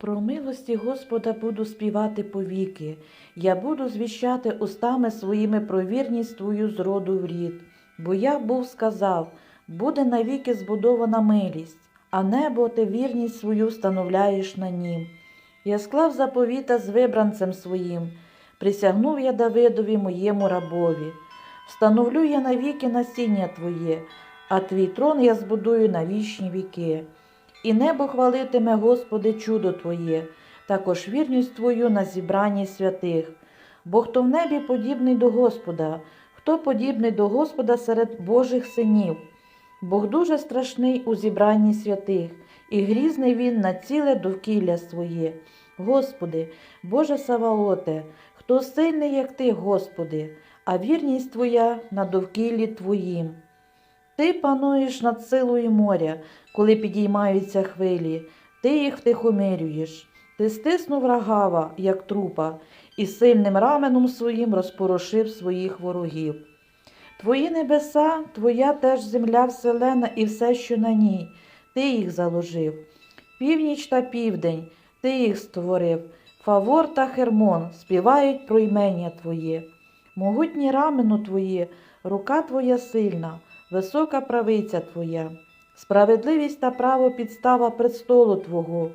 Про милості Господа буду співати повіки, я буду звіщати устами своїми про вірність твою з роду в рід. Бо я був сказав, буде навіки збудована милість, а небо ти вірність свою встановляєш на нім. Я склав заповіта з вибранцем своїм, присягнув я Давидові моєму рабові. Встановлю я навіки насіння Твоє, а твій трон я збудую на вічні віки. І небо хвалитиме, Господи, чудо Твоє, також вірність Твою на зібранні святих. Бо хто в небі подібний до Господа, хто подібний до Господа серед Божих синів. Бог дуже страшний у зібранні святих, і грізний він на ціле довкілля своє. Господи, Боже Саваоте, хто сильний, як Ти, Господи, а вірність Твоя на довкіллі Твоїм. Ти пануєш над силою моря, коли підіймаються хвилі, ти їх втихомирюєш. Ти стиснув рагава, як трупа, і сильним раменом своїм розпорошив своїх ворогів. Твої небеса, твоя теж земля вселена і все, що на ній, ти їх заложив. Північ та південь, ти їх створив, Фавор та Хермон співають про імення Твоє. Могутні рамено Твоє, рука Твоя сильна, висока правиця Твоя. Справедливість та право підстава престолу Твого,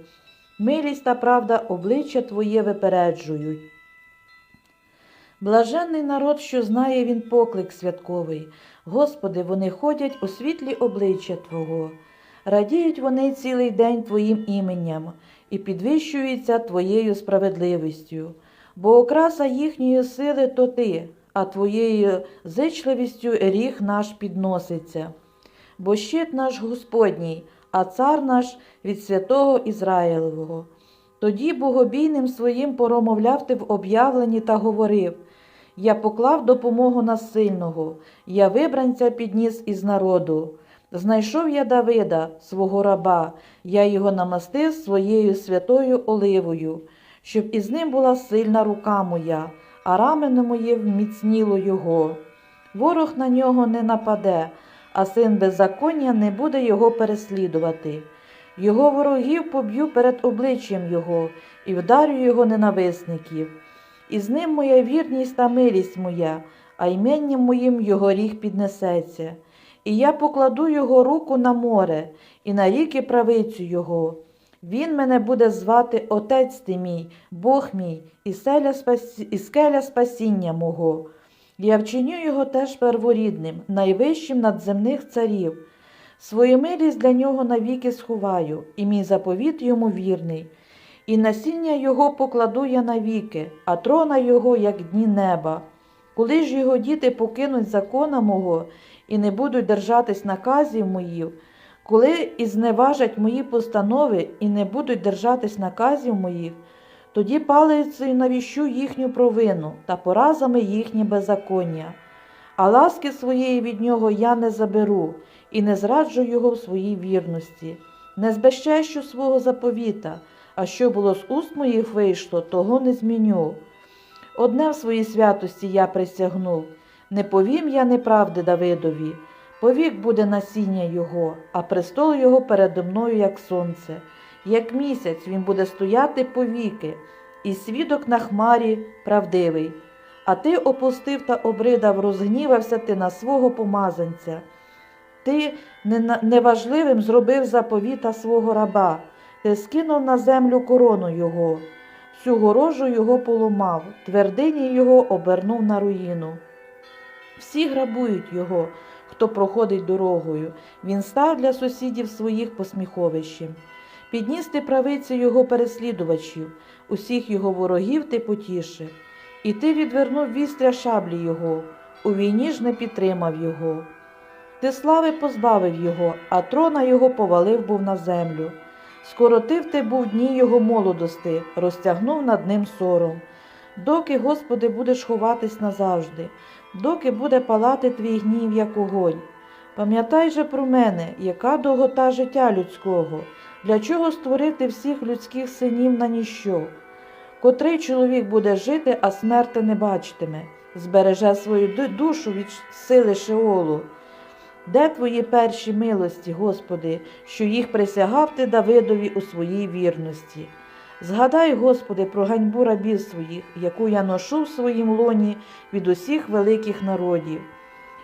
милість та правда обличчя Твоє випереджують. Блаженний народ, що знає він поклик святковий. Господи, вони ходять у світлі обличчя Твого. Радіють вони цілий день Твоїм іменням і підвищуються Твоєю справедливістю, бо окраса їхньої сили то Ти, а Твоєю зичливістю ріг наш підноситься. Бо щит наш Господній, а цар наш від святого Ізраїлевого. Тоді богобійним своїм поромовляв ти в об'явленні та говорив Я поклав допомогу на сильного, я вибранця підніс із народу. Знайшов я Давида, свого раба, я його намастив своєю святою оливою, щоб із ним була сильна рука моя, а рамено моє вміцніло його. Ворог на нього не нападе, а син беззаконня не буде його переслідувати. Його ворогів поб'ю перед обличчям його і вдарю його ненависників. І з ним моя вірність та милість моя, а іменням моїм його ріг піднесеться. І я покладу його руку на море, і на ріки правицю його. Він мене буде звати Отець ти мій, Бог мій, і, скеля спасіння мого. Я вчиню його теж перворідним, найвищим над земних царів. Свою милість для нього навіки сховаю, і мій заповіт йому вірний. І насіння його покладу я навіки, а трона його, як дні неба. Коли ж його діти покинуть закона мого і не будуть держатись наказів моїх, коли і зневажать мої постанови і не будуть держатись наказів моїх, тоді палицею навіщу їхню провину та поразами їхнє беззаконня. А ласки своєї від нього я не заберу і не зраджу його в своїй вірності, не збезчещу свого заповіта, а що було з уст моїх вийшло, того не зміню. Одне в своїй святості я присягнув не повім я неправди Давидові, повік буде насіння його, а престол його передо мною, як сонце, як місяць він буде стояти повіки, і свідок на хмарі правдивий. А ти опустив та обридав, розгнівався ти на свого помазанця. Ти неважливим зробив заповіта свого раба, ти скинув на землю корону його, всю горожу його поломав, твердині його обернув на руїну. Всі грабують його, хто проходить дорогою. Він став для сусідів своїх посміховищем. Підніс ти правиці його переслідувачів, усіх його ворогів ти потішив. І ти відвернув вістря шаблі його, у війні ж не підтримав його. Ти слави позбавив його, а трона його повалив був на землю. Скоротив ти був дні його молодости, розтягнув над ним сором. Доки, Господи, будеш ховатись назавжди, доки буде палати твій гнів, як огонь. Пам'ятай же про мене, яка довгота життя людського, для чого створити всіх людських синів на ніщо. Котрий чоловік буде жити, а смерти не бачитиме, збереже свою душу від сили Шеолу. Де твої перші милості, Господи, що їх присягав ти Давидові у своїй вірності? Згадай, Господи, про ганьбу рабів своїх, яку я ношу в своїм лоні від усіх великих народів,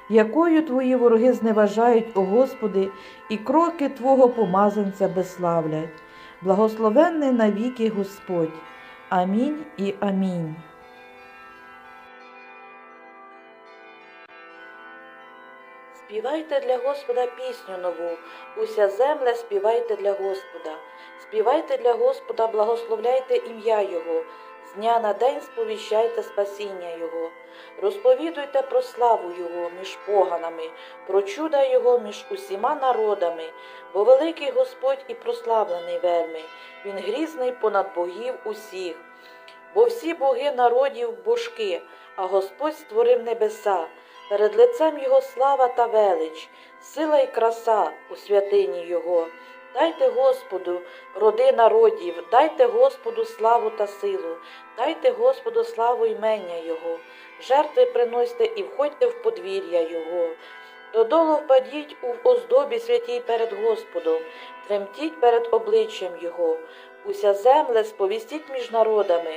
якою твої вороги зневажають, о Господи, і кроки Твого помазанця безславлять. Благословенний навіки Господь. Амінь і амінь. Співайте для Господа пісню нову, уся земля співайте для Господа. Співайте для Господа, благословляйте ім'я Його, з дня на день сповіщайте спасіння Його, розповідуйте про славу Його між поганами, про чуда Його між усіма народами, бо великий Господь і прославлений вельми, Він грізний понад богів усіх. Бо всі боги народів божки, а Господь створив небеса, перед лицем Його слава та велич, сила й краса у святині Його. Дайте Господу, роди народів, дайте Господу славу та силу, дайте Господу славу імення Його, жертви приносьте і входьте в подвір'я Його. Додолу впадіть у оздобі святій перед Господом, тремтіть перед обличчям Його, уся земле сповістіть між народами.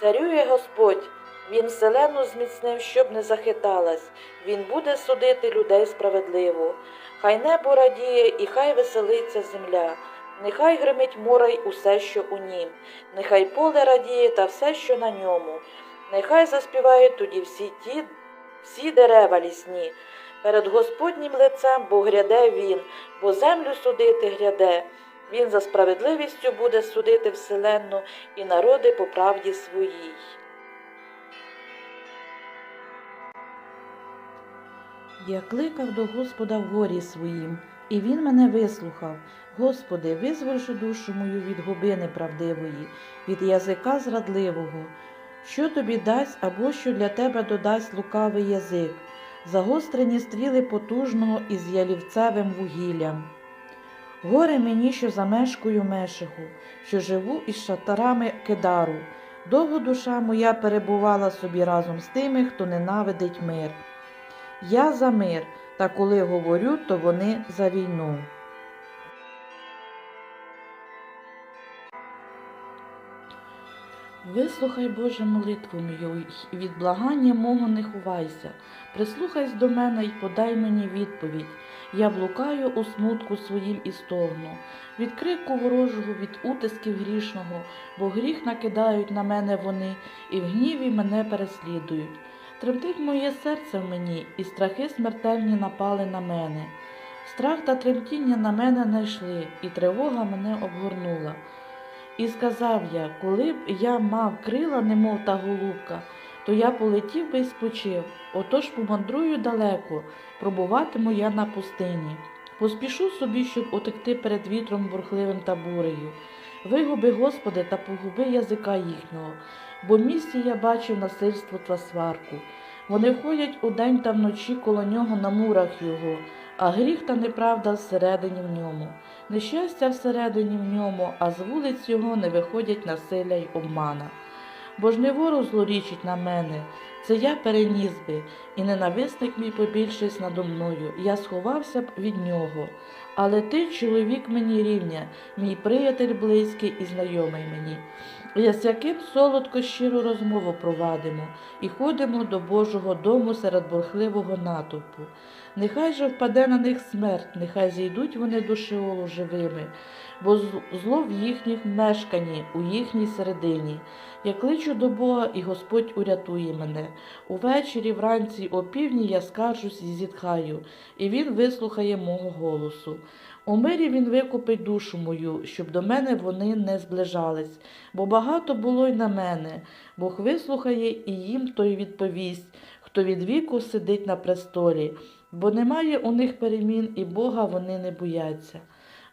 Царює Господь, Він вселену зміцнив, щоб не захиталась, Він буде судити людей справедливо. Хай небо радіє і хай веселиться земля, нехай гримить море й усе, що у нім, нехай поле радіє та все, що на ньому, нехай заспівають тоді всі ті, всі дерева лісні. Перед Господнім лицем, бо гряде він, бо землю судити гряде. Він за справедливістю буде судити вселенну і народи по правді своїй. Я кликав до Господа в горі своїм, і він мене вислухав. Господи, визволь душу мою від губи неправдивої, від язика зрадливого. Що тобі дасть або що для тебе додасть лукавий язик, загострені стріли потужного із ялівцевим вугіллям. Горе мені, що замешкую мешиху, що живу із шатарами кидару. Довго душа моя перебувала собі разом з тими, хто ненавидить мир. Я за мир, та коли говорю, то вони за війну. Вислухай, Боже, молитву мою, від благання мого не ховайся. Прислухайся до мене і подай мені відповідь. Я блукаю у смутку своїм і стогну, від крику ворожого, від утисків грішного, бо гріх накидають на мене вони, і в гніві мене переслідують. Тремтить моє серце в мені, і страхи смертельні напали на мене. Страх та тремтіння на мене найшли, і тривога мене обгорнула. І сказав я, коли б я мав крила, немов та голубка, то я полетів би і спочив, отож помандрую далеко, пробуватиму я на пустині. Поспішу собі, щоб утекти перед вітром бурхливим та бурею. Вигуби, Господи, та погуби язика їхнього, бо в місті я бачив насильство та сварку. Вони входять удень та вночі коло нього на мурах його, а гріх та неправда всередині в ньому. Нещастя всередині в ньому, а з вулиць його не виходять насилля й обмана. Бо ж не ворог злорічить на мене, це я переніс би, і ненависник мій побільшись надо мною, я сховався б від нього. Але ти, чоловік мені рівня, мій приятель близький і знайомий мені. Я з яким солодко щиру розмову провадимо і ходимо до Божого дому серед бурхливого натовпу. Нехай же впаде на них смерть, нехай зійдуть вони до живими, бо зло в їхніх мешканні, у їхній середині. Я кличу до Бога, і Господь урятує мене. Увечері, вранці, опівдні я скаржусь і зітхаю, і Він вислухає мого голосу. У мирі він викупить душу мою, щоб до мене вони не зближались, бо багато було й на мене. Бог вислухає і їм той відповість, хто від віку сидить на престолі, бо немає у них перемін, і Бога вони не бояться.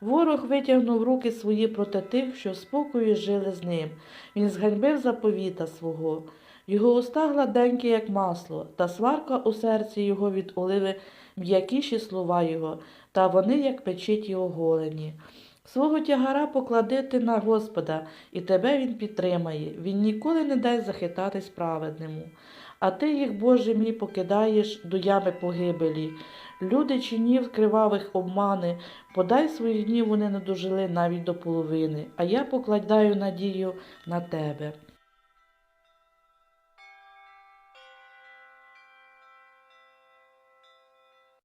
Ворог витягнув руки свої проти тих, що в спокої жили з ним. Він зганьбив заповіта свого. Його уста гладенькі, як масло, та сварка у серці його від оливи м'якіші слова його, та вони, як печиті оголені. Свого тягара поклади ти на Господа, і тебе він підтримає. Він ніколи не дасть захитатись праведному. а ти їх, Боже мій, покидаєш до ями погибелі. Люди чинів кривавих обмани, подай своїх днів вони не дожили навіть до половини, а я покладаю надію на тебе.